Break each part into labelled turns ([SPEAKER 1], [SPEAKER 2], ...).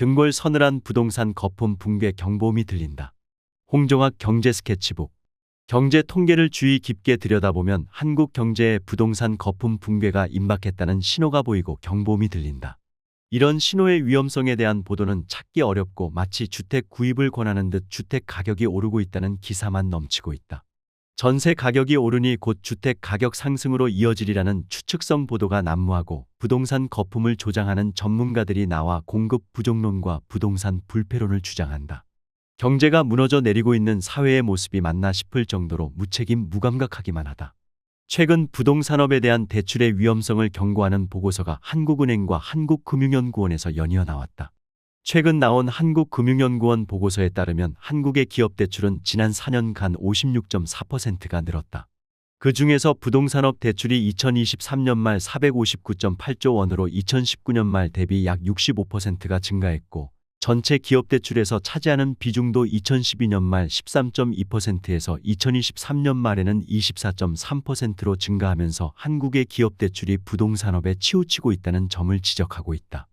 [SPEAKER 1] 등골 서늘한 부동산 거품 붕괴 경보음이 들린다. 홍종학 경제 스케치북. 경제 통계를 주의 깊게 들여다보면 한국 경제의 부동산 거품 붕괴가 임박했다는 신호가 보이고 경보음이 들린다. 이런 신호의 위험성에 대한 보도는 찾기 어렵고 마치 주택 구입을 권하는 듯 주택 가격이 오르고 있다는 기사만 넘치고 있다. 전세 가격이 오르니 곧 주택 가격 상승으로 이어지리라는 추측성 보도가 난무하고 부동산 거품을 조장하는 전문가들이 나와 공급 부족론과 부동산 불패론을 주장한다. 경제가 무너져 내리고 있는 사회의 모습이 맞나 싶을 정도로 무책임 무감각하기만 하다. 최근 부동산업에 대한 대출의 위험성을 경고하는 보고서가 한국은행과 한국금융연구원에서 연이어 나왔다. 최근 나온 한국금융연구원 보고서에 따르면 한국의 기업 대출은 지난 4년간 56.4%가 늘었다. 그 중에서 부동산업 대출이 2023년 말 459.8조 원으로 2019년 말 대비 약 65%가 증가했고, 전체 기업 대출에서 차지하는 비중도 2012년 말 13.2%에서 2023년 말에는 24.3%로 증가하면서 한국의 기업 대출이 부동산업에 치우치고 있다는 점을 지적하고 있다.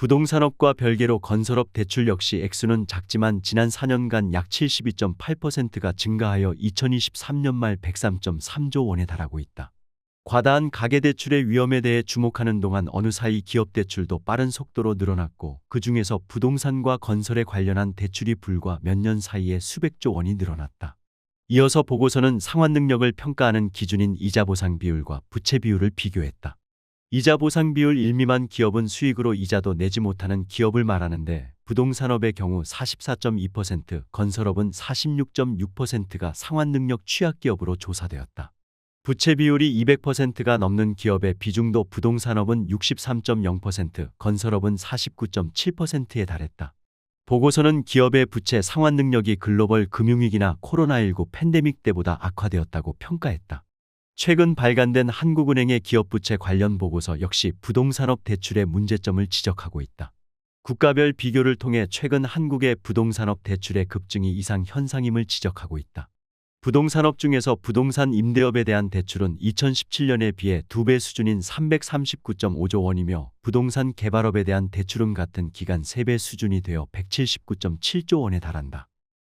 [SPEAKER 1] 부동산업과 별개로 건설업 대출 역시 액수는 작지만 지난 4년간 약 72.8%가 증가하여 2023년 말 103.3조 원에 달하고 있다. 과다한 가계대출의 위험에 대해 주목하는 동안 어느 사이 기업대출도 빠른 속도로 늘어났고 그 중에서 부동산과 건설에 관련한 대출이 불과 몇 년 사이에 수백조 원이 늘어났다. 이어서 보고서는 상환 능력을 평가하는 기준인 이자 보상 비율과 부채 비율을 비교했다. 이자 보상 비율 1미만 기업은 수익으로 이자도 내지 못하는 기업을 말하는데 부동산업의 경우 44.2%, 건설업은 46.6%가 상환 능력 취약 기업으로 조사되었다. 부채 비율이 200%가 넘는 기업의 비중도 부동산업은 63.0%, 건설업은 49.7%에 달했다. 보고서는 기업의 부채 상환 능력이 글로벌 금융위기나 코로나19 팬데믹 때보다 악화되었다고 평가했다. 최근 발간된 한국은행의 기업 부채 관련 보고서 역시 부동산업 대출의 문제점을 지적하고 있다. 국가별 비교를 통해 최근 한국의 부동산업 대출의 급증이 이상 현상임을 지적하고 있다. 부동산업 중에서 부동산 임대업에 대한 대출은 2017년에 비해 2배 수준인 339.5조 원이며 부동산 개발업에 대한 대출은 같은 기간 3배 수준이 되어 179.7조 원에 달한다.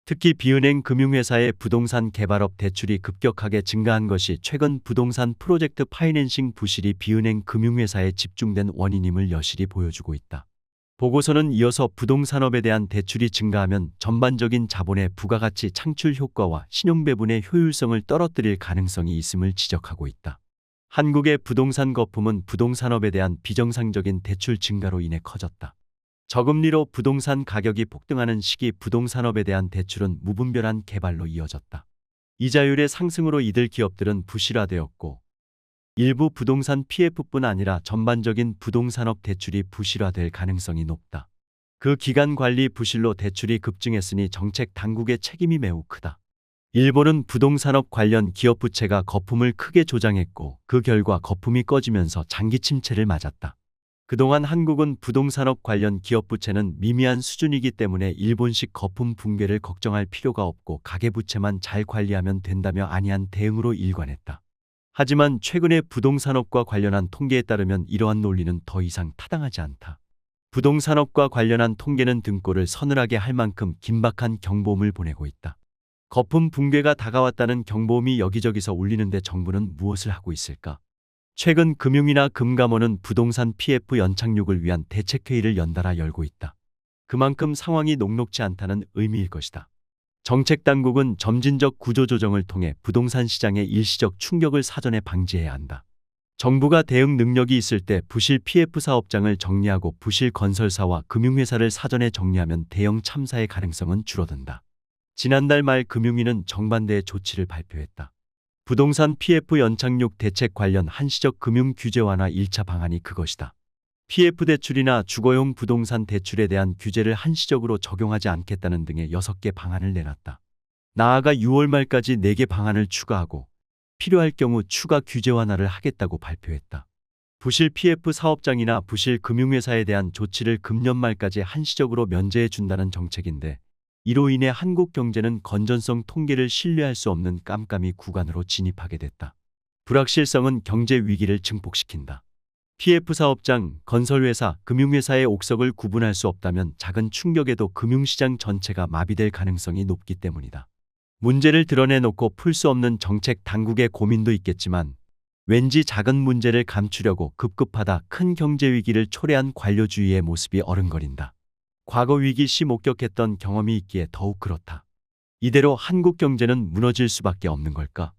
[SPEAKER 1] 특히 비은행 금융회사의 부동산 개발업 대출이 급격하게 증가한 것이 최근 부동산 프로젝트 파이낸싱 부실이 비은행 금융회사에 집중된 원인임을 여실히 보여주고 있다. 보고서는 이어서 부동산업에 대한 대출이 증가하면 전반적인 자본의 부가가치 창출 효과와 신용배분의 효율성을 떨어뜨릴 가능성이 있음을 지적하고 있다. 한국의 부동산 거품은 부동산업에 대한 비정상적인 대출 증가로 인해 커졌다. 저금리로 부동산 가격이 폭등하는 시기 부동산업에 대한 대출은 무분별한 개발로 이어졌다. 이자율의 상승으로 이들 기업들은 부실화되었고 일부 부동산 PF뿐 아니라 전반적인 부동산업 대출이 부실화될 가능성이 높다. 그 기간 관리 부실로 대출이 급증했으니 정책 당국의 책임이 매우 크다. 일본은 부동산업 관련 기업 부채가 거품을 크게 조장했고 그 결과 거품이 꺼지면서 장기 침체를 맞았다. 그동안 한국은 부동산업 관련 기업 부채는 미미한 수준이기 때문에 일본식 거품 붕괴를 걱정할 필요가 없고 가계부채만 잘 관리하면 된다며 안이한 대응으로 일관했다. 하지만 최근의 부동산업과 관련한 통계에 따르면 이러한 논리는 더 이상 타당하지 않다. 부동산업과 관련한 통계는 등골을 서늘하게 할 만큼 긴박한 경보음을 보내고 있다. 거품 붕괴가 다가왔다는 경보음이 여기저기서 울리는데 정부는 무엇을 하고 있을까? 최근 금융이나 금감원은 부동산 PF 연착륙을 위한 대책회의를 연달아 열고 있다. 그만큼 상황이 녹록지 않다는 의미일 것이다. 정책 당국은 점진적 구조조정을 통해 부동산 시장의 일시적 충격을 사전에 방지해야 한다. 정부가 대응 능력이 있을 때 부실 PF 사업장을 정리하고 부실 건설사와 금융회사를 사전에 정리하면 대형 참사의 가능성은 줄어든다. 지난달 말 금융위는 정반대의 조치를 발표했다. 부동산 PF 연착륙 대책 관련 한시적 금융 규제 완화 1차 방안이 그것이다. PF 대출이나 주거용 부동산 대출에 대한 규제를 한시적으로 적용하지 않겠다는 등의 6개 방안을 내놨다. 나아가 6월 말까지 4개 방안을 추가하고 필요할 경우 추가 규제 완화를 하겠다고 발표했다. 부실 PF 사업장이나 부실 금융회사에 대한 조치를 금년 말까지 한시적으로 면제해 준다는 정책인데 이로 인해 한국 경제는 건전성 통계를 신뢰할 수 없는 깜깜이 구간으로 진입하게 됐다. 불확실성은 경제 위기를 증폭시킨다. PF 사업장, 건설회사, 금융회사의 옥석을 구분할 수 없다면 작은 충격에도 금융시장 전체가 마비될 가능성이 높기 때문이다. 문제를 드러내놓고 풀 수 없는 정책 당국의 고민도 있겠지만 왠지 작은 문제를 감추려고 급급하다 큰 경제 위기를 초래한 관료주의의 모습이 어른거린다. 과거 위기 시 목격했던 경험이 있기에 더욱 그렇다. 이대로 한국 경제는 무너질 수밖에 없는 걸까?